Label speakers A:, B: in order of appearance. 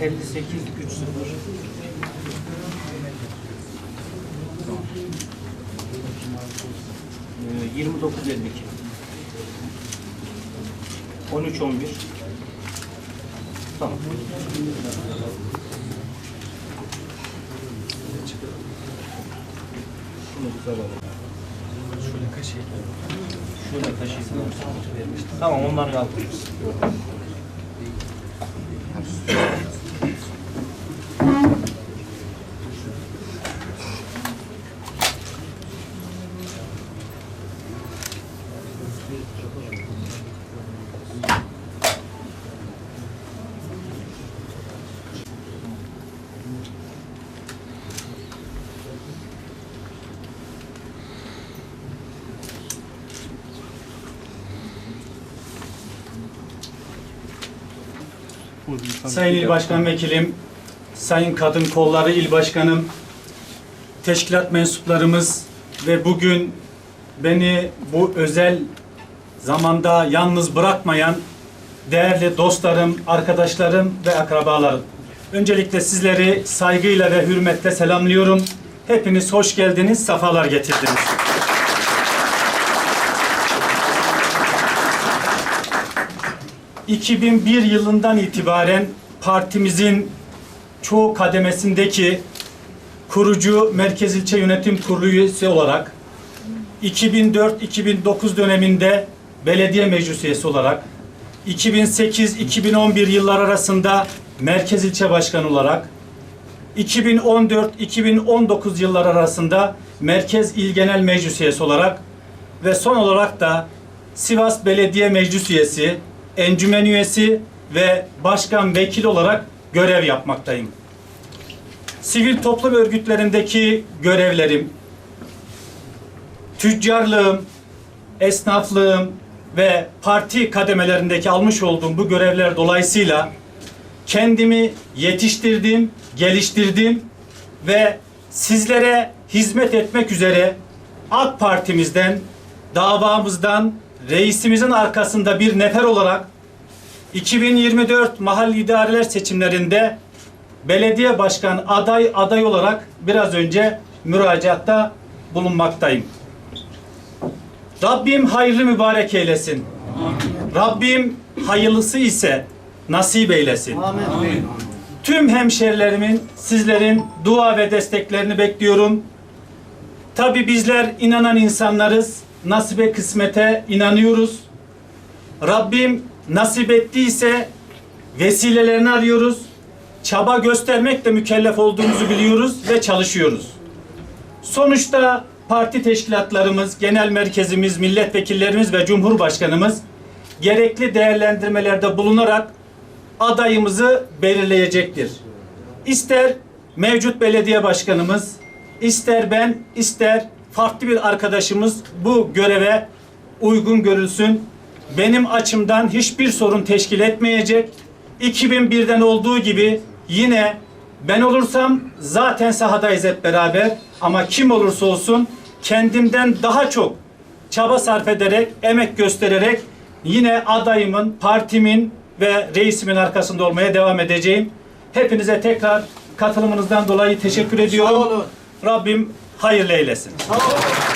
A: Elli sekiz üç sıfır. Yirmi dokuz elli iki. On üç on bir. Tamam. Şunu güzel alalım.
B: Şöyle kaşıyı.
A: Şöyle taşıysın. Tamam onları kaldırırız.
C: Sayın İl Başkan Vekilim, Sayın Kadın Kolları İl Başkanım, teşkilat mensuplarımız ve bugün beni bu özel zamanda yalnız bırakmayan değerli dostlarım, arkadaşlarım ve akrabalarım. Öncelikle sizleri saygıyla ve hürmetle selamlıyorum. Hepiniz hoş geldiniz, sefalar getirdiniz. ...2001 yılından itibaren partimizin çoğu kademesindeki kurucu Merkez İlçe Yönetim Kurulu üyesi olarak 2004-2009 döneminde belediye meclis üyesi olarak 2008-2011 yıllar arasında Merkez İlçe Başkanı olarak 2014-2019 yıllar arasında Merkez İl Genel Meclis Üyesi olarak ve son olarak da Sivas Belediye Meclis Üyesi, encümen üyesi ve başkan vekil olarak görev yapmaktayım. Sivil toplum örgütlerindeki görevlerim, tüccarlığım, esnaflığım ve parti kademelerindeki almış olduğum bu görevler dolayısıyla kendimi yetiştirdim, geliştirdim ve sizlere hizmet etmek üzere AK Partimizden, davamızdan, reisimizin arkasında bir nefer olarak 2024 mahalli idareler seçimlerinde belediye başkan aday aday olarak biraz önce müracaatta bulunmaktayım. Rabbim hayırlı mübarek eylesin. Rabbim hayırlısı ise nasip eylesin. Tüm hemşerilerimin, sizlerin dua ve desteklerini bekliyorum. Tabi bizler inanan insanlarız. Nasibe kısmete inanıyoruz. Rabbim nasip ettiyse vesilelerini arıyoruz. Çaba göstermekle mükellef olduğumuzu biliyoruz ve çalışıyoruz. Sonuçta parti teşkilatlarımız, genel merkezimiz, milletvekillerimiz ve cumhurbaşkanımız gerekli değerlendirmelerde bulunarak adayımızı belirleyecektir. İster mevcut belediye başkanımız, ister ben, ister farklı bir arkadaşımız bu göreve uygun görülsün. Benim açımdan hiçbir sorun teşkil etmeyecek. 2001'den olduğu gibi yine ben olursam zaten sahadayız hep beraber ama kim olursa olsun kendimden daha çok çaba sarf ederek, emek göstererek yine adayımın, partimin ve reisimin arkasında olmaya devam edeceğim. Hepinize tekrar katılımınızdan dolayı teşekkür ediyorum. Rabbim hayırlı eylesin.
B: Olun.